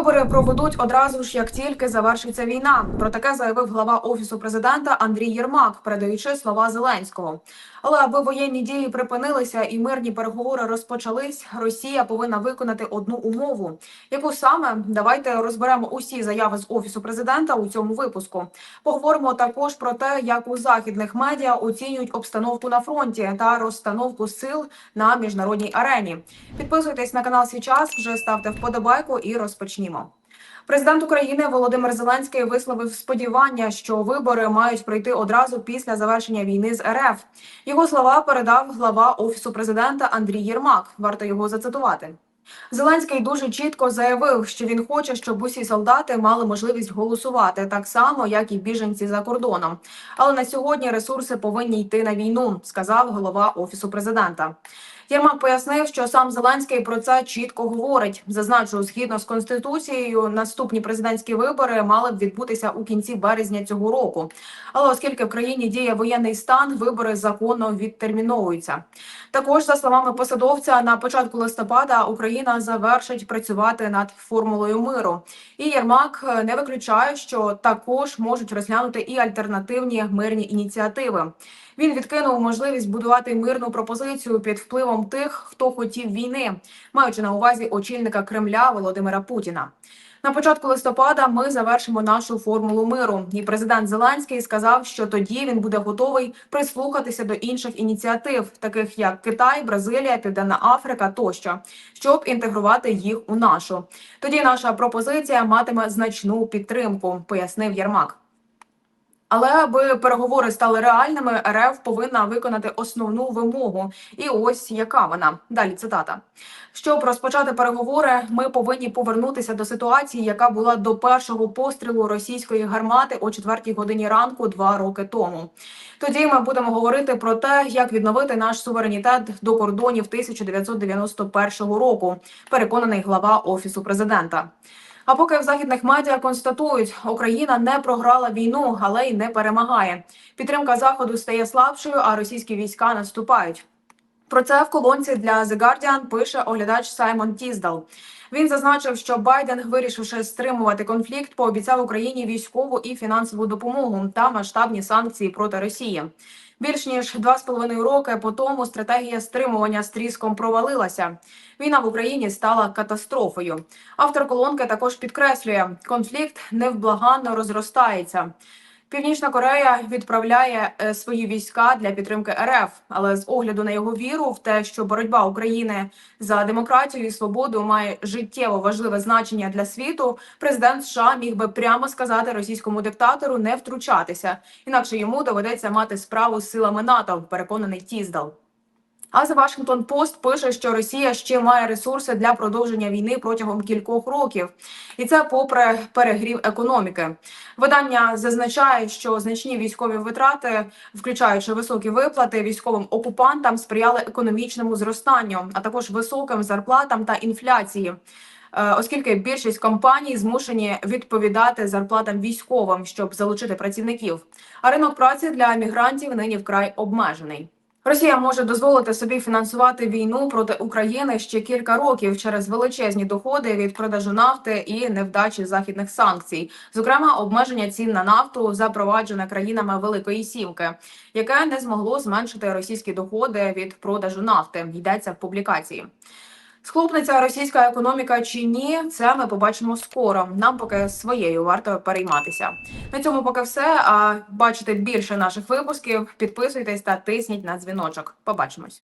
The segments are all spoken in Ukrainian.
Вибори проведуть одразу ж, як тільки завершиться війна. Про таке заявив глава офісу президента Андрій Єрмак, передаючи слова Зеленського. Але аби воєнні дії припинилися і мирні переговори розпочались, Росія повинна виконати одну умову. Яку саме давайте розберемо усі заяви з офісу президента у цьому випуску. Поговоримо також про те, як у західних медіа оцінюють обстановку на фронті та розстановку сил на міжнародній арені. Підписуйтесь на канал «Свій час», вже ставте вподобайку і розпочнімо. Президент України Володимир Зеленський висловив сподівання, що вибори мають пройти одразу після завершення війни з РФ. Його слова передав глава офісу президента Андрій Єрмак. Варто його зацитувати. Зеленський дуже чітко заявив, що він хоче, щоб усі солдати мали можливість голосувати так само, як і біженці за кордоном. Але на сьогодні ресурси повинні йти на війну, сказав голова офісу президента. Єрмак пояснив, що сам Зеленський про це чітко говорить. Зазначу, згідно з конституцією, наступні президентські вибори мали б відбутися у кінці березня цього року. Але оскільки в країні діє воєнний стан, вибори законно відтерміновуються. Також за словами посадовця, на початку листопада Україна завершить працювати над формулою миру. І Єрмак е, не виключає, що також можуть розглянути і альтернативні мирні ініціативи. Він відкинув можливість будувати мирну пропозицію під впливом тих, хто хотів війни, маючи на увазі очільника Кремля Володимира Путіна. На початку листопада ми завершимо нашу формулу миру. І президент Зеленський сказав, що тоді він буде готовий прислухатися до інших ініціатив, таких як Китай, Бразилія, Південна Африка тощо, щоб інтегрувати їх у нашу. Тоді наша пропозиція матиме значну підтримку, пояснив Єрмак. Але аби переговори стали реальними, РФ повинна виконати основну вимогу. І ось яка вона далі. Цитата: щоб розпочати переговори, ми повинні повернутися до ситуації, яка була до першого пострілу російської гармати о 4 годині ранку два роки тому. Тоді ми будемо говорити про те, як відновити наш суверенітет до кордонів 1991 року. Переконаний глава офісу президента. А поки в західних медіа констатують, Україна не програла війну, але й не перемагає. Підтримка заходу стає слабшою, а російські війська наступають. Про це в колонці для The Guardian пише оглядач Саймон Тіздал. Він зазначив, що Байден, вирішивши стримувати конфлікт, пообіцяв Україні військову і фінансову допомогу та масштабні санкції проти Росії. Більш ніж два з половиною роки по тому стратегія стримування з тріском провалилася. Війна в Україні стала катастрофою. Автор колонки також підкреслює, конфлікт невблаганно розростається. Північна Корея відправляє е, свої війська для підтримки РФ, але з огляду на його віру в те, що боротьба України за демократію і свободу має життєво важливе значення для світу, президент США міг би прямо сказати російському диктатору не втручатися, інакше йому доведеться мати справу з силами НАТО. Переконаний Тіздал. А The Washington Post пише, що Росія ще має ресурси для продовження війни протягом кількох років, і це попри перегрів економіки. Видання зазначає, що значні військові витрати, включаючи високі виплати військовим окупантам, сприяли економічному зростанню, а також високим зарплатам та інфляції. Е, Оскільки більшість компаній змушені відповідати зарплатам військовим, щоб залучити працівників, а ринок праці для мігрантів нині вкрай обмежений. Росія може дозволити собі фінансувати війну проти України ще кілька років через величезні доходи від продажу нафти і невдачі західних санкцій, зокрема обмеження цін на нафту, запроваджене країнами Великої Сімки, яке не змогло зменшити російські доходи від продажу нафти. Йдеться в публікації. Схлопнеться російська економіка чи ні, це ми побачимо скоро. Нам поки своєю варто перейматися. На цьому поки все. А бачите більше наших випусків. Підписуйтесь та тисніть на дзвіночок. Побачимось.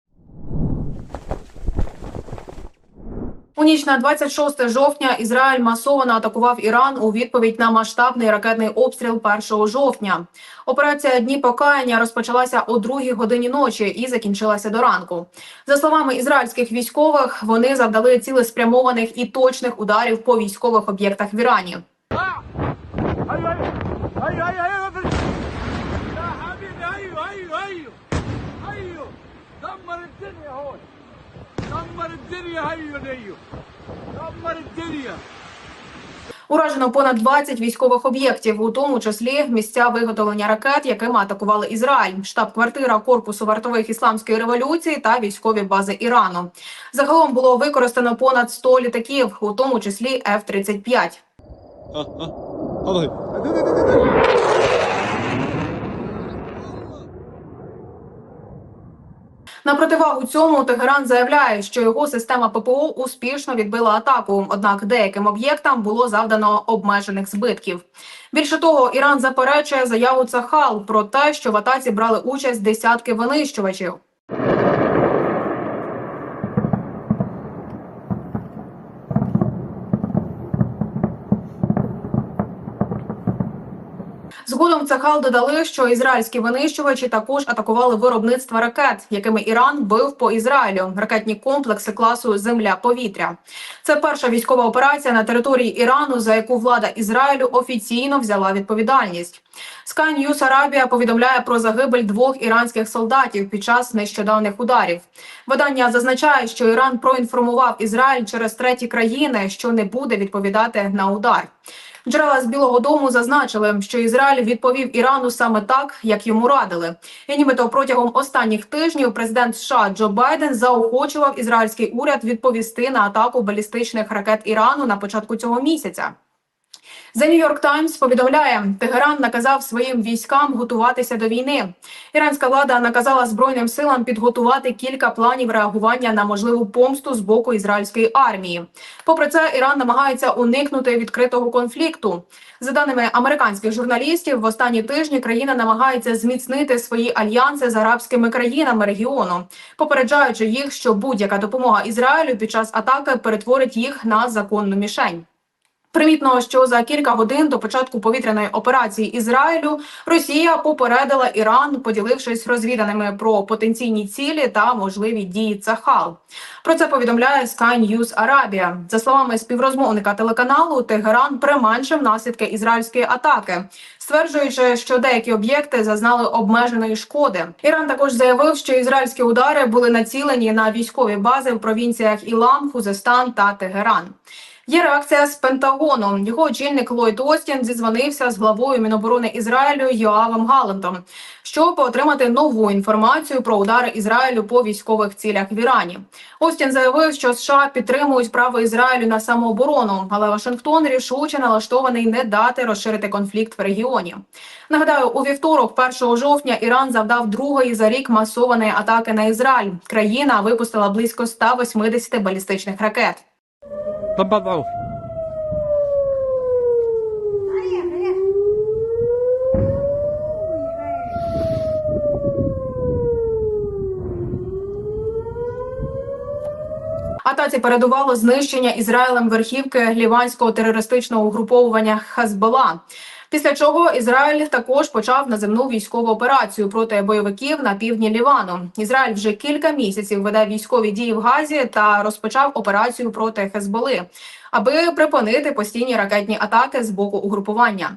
У ніч на 26 жовтня Ізраїль масово атакував Іран у відповідь на масштабний ракетний обстріл 1 жовтня. Операція Дні покаяння розпочалася о 2 годині ночі і закінчилася до ранку. За словами ізраїльських військових, вони завдали цілеспрямованих і точних ударів по військових об'єктах в Ірані. الدنيا ايوه ايوه دمر الدنيا Уражено понад 20 військових об'єктів, у тому числі місця виготовлення ракет, якими атакували Ізраїль, штаб-квартира корпусу вартових ісламської революції та військові бази Ірану. Загалом було використано понад 100 літаків, у тому числі F-35. На противагу цьому Тегеран заявляє, що його система ППО успішно відбила атаку. Однак деяким об'єктам було завдано обмежених збитків. Більше того, Іран заперечує заяву Цахал про те, що в атаці брали участь десятки винищувачів. Згодом Цахал додали, що ізраїльські винищувачі також атакували виробництво ракет, якими Іран бив по Ізраїлю ракетні комплекси класу Земля-повітря. Це перша військова операція на території Ірану, за яку влада Ізраїлю офіційно взяла відповідальність. Sky News Арабія повідомляє про загибель двох іранських солдатів під час нещодавних ударів. Видання зазначає, що Іран проінформував Ізраїль через треті країни, що не буде відповідати на удар. Джерела з Білого Дому зазначили, що Ізраїль відповів Ірану саме так, як йому радили. І нібито протягом останніх тижнів президент США Джо Байден заохочував ізраїльський уряд відповісти на атаку балістичних ракет Ірану на початку цього місяця. The New York Times повідомляє, Тегеран наказав своїм військам готуватися до війни. Іранська влада наказала збройним силам підготувати кілька планів реагування на можливу помсту з боку ізраїльської армії. Попри це, Іран намагається уникнути відкритого конфлікту. За даними американських журналістів, в останні тижні країна намагається зміцнити свої альянси з арабськими країнами регіону, попереджаючи їх, що будь-яка допомога Ізраїлю під час атаки перетворить їх на законну мішень. Примітно, що за кілька годин до початку повітряної операції Ізраїлю Росія попередила Іран, поділившись розвіданими про потенційні цілі та можливі дії Цахал. Про це повідомляє Sky News Арабія. За словами співрозмовника телеканалу, Тегеран применшив наслідки ізраїльської атаки, стверджуючи, що деякі об'єкти зазнали обмеженої шкоди. Іран також заявив, що ізраїльські удари були націлені на військові бази в провінціях Ілам, Хузестан та Тегеран. Є реакція з Пентагону. Його очільник Ллойд Остін зізвонився з главою Міноборони Ізраїлю Йоавом Галантом, щоб отримати нову інформацію про удари Ізраїлю по військових цілях в Ірані. Остін заявив, що США підтримують право Ізраїлю на самооборону, але Вашингтон рішуче налаштований не дати розширити конфлікт в регіоні. Нагадаю, у вівторок, 1 жовтня, Іран завдав другої за рік масованої атаки на Ізраїль. Країна випустила близько 180 балістичних ракет. تفضل Атаці передувало знищення Ізраїлем верхівки ліванського терористичного угруповування Хазбола. Після чого Ізраїль також почав наземну військову операцію проти бойовиків на півдні Лівану. Ізраїль вже кілька місяців веде військові дії в Газі та розпочав операцію проти Хезболи, аби припинити постійні ракетні атаки з боку угрупування.